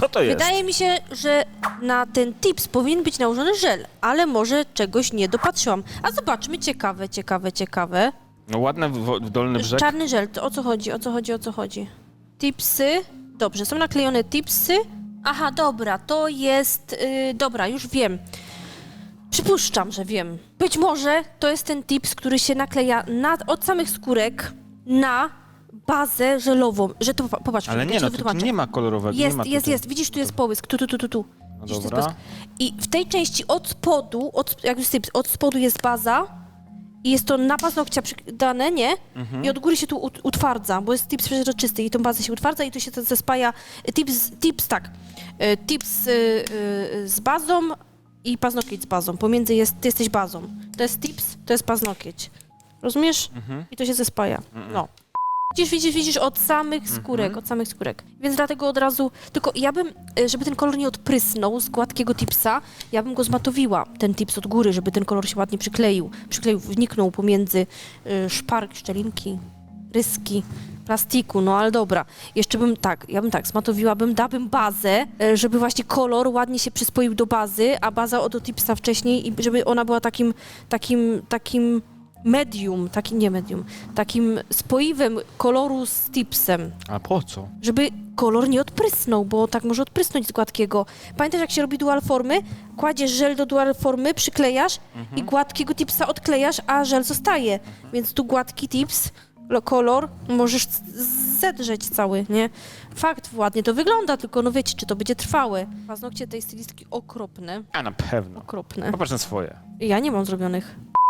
Co to jest? Wydaje mi się, że na ten tips powinien być nałożony żel, ale może czegoś nie dopatrzyłam. A zobaczmy, ciekawe, ciekawe, ciekawe. No ładny w, w dolny brzeg. Czarny żel, to o co chodzi, o co chodzi, o co chodzi? Tipsy, dobrze, są naklejone tipsy. Aha, dobra, to jest, yy, dobra, już wiem. Przypuszczam, że wiem. Być może to jest ten tips, który się nakleja na, od samych skórek na bazę żelową. Że to, popatrz, Ale nie, no to tu nie ma kolorowego. nie Jest, ma jest, tutaj. jest. Widzisz, tu jest połysk. Tu, tu, tu, tu, tu. No Widzisz, to jest dobra. połysk. I w tej części od spodu, od, jak już tips, od spodu jest baza i jest to na paznokcia przy- dane, nie? Mhm. I od góry się tu ut- utwardza, bo jest tips przeźroczysty i tą bazę się utwardza i tu się to zespaja. Tips, tips tak. E, Tips y, y, z bazą i paznokieć z bazą. Pomiędzy jest, ty jesteś bazą. To jest tips, to jest paznokieć. Rozumiesz? Mhm. I to się zespaja. No. Widzisz, widzisz, widzisz od samych skórek, Mhm. od samych skórek. Więc dlatego od razu, tylko ja bym, e, żeby ten kolor nie odprysnął z gładkiego tipsa, ja bym go zmatowiła, ten tips od góry, żeby ten kolor się ładnie przykleił. Przykleił, wniknął pomiędzy y, szpark, szczelinki, ryski, plastiku, no ale dobra. Jeszcze bym tak, ja bym tak, zmatowiłabym, dałabym bazę, e, żeby właśnie kolor ładnie się przyspoił do bazy, a baza od tipsa wcześniej i żeby ona była takim, takim, takim medium, takim, nie medium, takim spoiwem koloru z tipsem, A po co? żeby kolor nie odprysnął, bo tak może odprysnąć z gładkiego. Pamiętasz, jak się robi dual formy? Kładziesz żel do dual formy, przyklejasz i gładkiego tipsa odklejasz, a żel zostaje. Więc tu gładki tips, lo- kolor, możesz zedrzeć cały, nie? Fakt, ładnie to wygląda, tylko no wiecie, czy to będzie trwałe. Paznokcie tej stylistki okropne, A na pewno. okropne. Popatrz na swoje. Ja nie mam zrobionych.